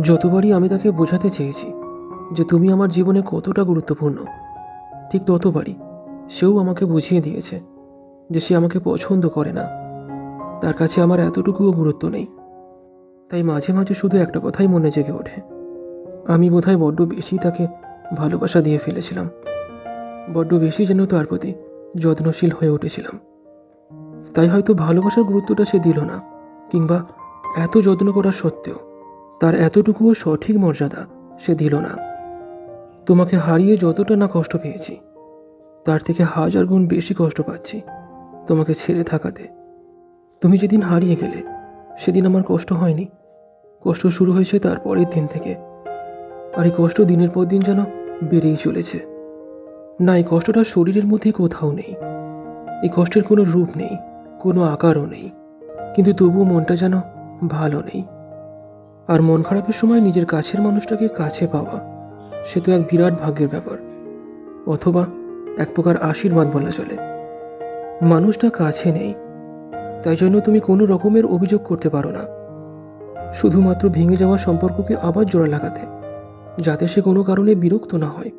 যতবারই আমি তাকে বোঝাতে চেয়েছি যে তুমি আমার জীবনে কতটা গুরুত্বপূর্ণ, ঠিক ততবারই সেও আমাকে বুঝিয়ে দিয়েছে যে সে আমাকে পছন্দ করে না। তার কাছে আমার এতটুকুও গুরুত্ব নেই। তাই মাঝে মাঝে শুধু একটা কথাই মনে জেগে ওঠে। আমি বোধহয় বড্ড বেশি তাকে ভালোবাসা দিয়ে ফেলেছিলাম। বড্ড বেশি যেন তার প্রতি যত্নশীল হয়ে উঠেছিলাম। তাই হয়তো ভালোবাসার গুরুত্বটা সে দিল না, কিংবা এত যত্ন করা সত্ত্বেও তার এতটুকুও সঠিক মর্যাদা সে দিল না। তোমাকে হারিয়ে যতটা না কষ্ট পেয়েছি, তার থেকে হাজার গুণ বেশি কষ্ট পাচ্ছি তোমাকে ছেড়ে থাকাতে। তুমি যেদিন হারিয়ে গেলে, সেদিন আমার কষ্ট হয়নি। কষ্ট শুরু হয়েছে তার পরের দিন থেকে। আর এই কষ্ট দিনের পর দিন যেন বেড়েই চলেছে। না, এই কষ্টটা শরীরের মধ্যে কোথাও নেই। এই কষ্টের কোনো রূপ নেই, কোনো আকারও নেই। কিন্তু তবুও মনটা যেন ভালো নেই। আর মন খারাপের সময় নিজের কাছের মানুষটাকে কাছে পাওয়া, সে তো এক বিরাট ভাগ্যের ব্যাপার। অথবা এক প্রকার আশীর্বাদ বলা চলে। মানুষটা কাছে নেই। তাই জন্য তুমি কোনো রকমের অভিযোগ করতে পারো না। শুধুমাত্র ভেঙে যাওয়া সম্পর্ককে আবার জোড়া লাগাতে, যাতে সে কোনো কারণে বিরক্ত না হয়।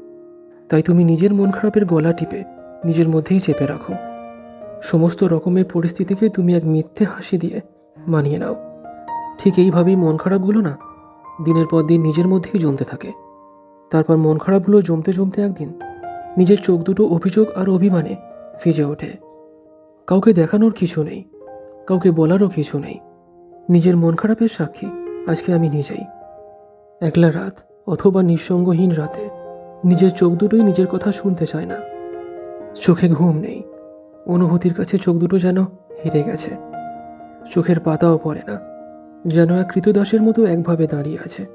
তাই তুমি নিজের মন খারাপের গলা টিপে, নিজের মধ্যেই চেপে রাখো। সমস্ত রকমের পরিস্থিতিকে তুমি এক মিথ্যে হাসি দিয়ে মানিয়ে নাও। ঠিক এইভাবেই মন খারাপগুলো না দিনের পর দিন নিজের মধ্যেই জমতে থাকে। তারপর মন খারাপগুলো জমতে জমতে একদিন নিজের চোখ দুটো অভিযোগ আর অভিমানে ভিজে ওঠে। কাউকে দেখানোর কিছু নেই, কাউকে বলারও কিছু নেই। নিজের মন খারাপের সাক্ষী আজকে আমি নিজেই। একলা রাত অথবা নিঃসঙ্গহীন রাতে নিজের চোখ দুটোই নিজের কথা শুনতে চায় না। চোখে ঘুম নেই, অনুভূতির কাছে চোখ দুটো যেন হেরে গেছে। চোখের পাতাও পড়ে না। যেন এক কৃতদাসের মতো একভাবে দাঁড়িয়ে আছে।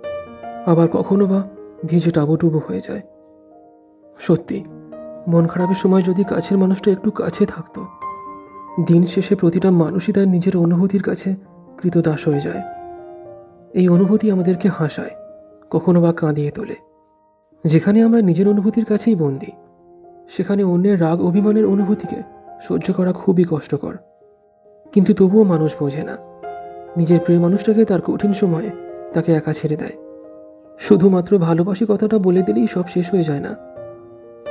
আবার কখনো বা ভিজে টাবুটুবু হয়ে যায়। সত্যি, মন খারাপের সময় যদি কাছের মানুষটা একটু কাছে থাকতো, দিন শেষে প্রতিটা মানুষই তার নিজের অনুভূতির কাছে কৃতদাস হয়ে যায়। এই অনুভূতি আমাদেরকে হাসায়, কখনো বা কাঁদিয়ে তোলে। যেখানে আমরা নিজের অনুভূতির কাছেই বন্দি, সেখানে অন্যের রাগ অভিমানের অনুভূতিকে সহ্য করা খুবই কষ্টকর। কিন্তু তবুও মানুষ বোঝে না। নিজের প্রিয় মানুষটাকে তার কঠিন সময়ে তাকে একা ছেড়ে দেয়। শুধুমাত্র ভালোবাসি কথাটা বলে দিলেই সব শেষ হয়ে যায় না।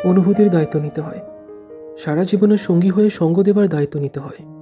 অনুভূতির দায়িত্ব নিতে হয়। সারা জীবনের সঙ্গী হয়ে সঙ্গ দেবার দায়িত্ব নিতে হয়।